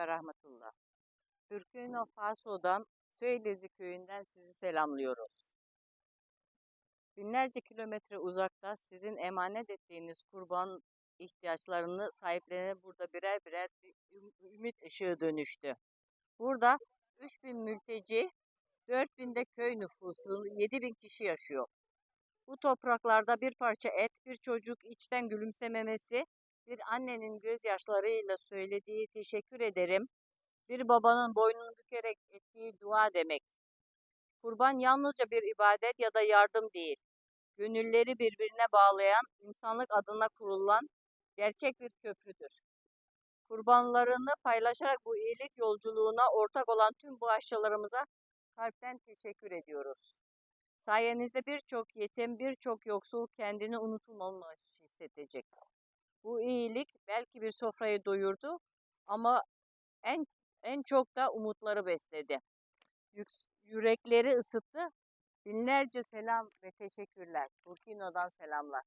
ve rahmetullah. Burkina Faso'dan Söylezi köyünden sizi selamlıyoruz. Binlerce kilometre uzakta sizin emanet ettiğiniz kurban ihtiyaçlarını sahiplerine burada birer birer bir üm- ümit ışığı dönüştü. Burada 3000 mülteci, 4000 de köy nüfusu, 7000 kişi yaşıyor. Bu topraklarda bir parça et, bir çocuk içten gülümsememesi, bir annenin gözyaşlarıyla söylediği teşekkür ederim, bir babanın boynunu bükerek ettiği dua demek. Kurban yalnızca bir ibadet ya da yardım değil. Gönülleri birbirine bağlayan, insanlık adına kurulan gerçek bir köprüdür. Kurbanlarını paylaşarak bu iyilik yolculuğuna ortak olan tüm bağışçılarımıza kalpten teşekkür ediyoruz. Sayenizde birçok yetim, birçok yoksul kendini unutulmamış hissedecek. Bu iyilik belki bir sofrayı doyurdu ama en en çok da umutları besledi. Yürekleri ısıttı. Binlerce selam ve teşekkürler. Burkino'dan selamlar.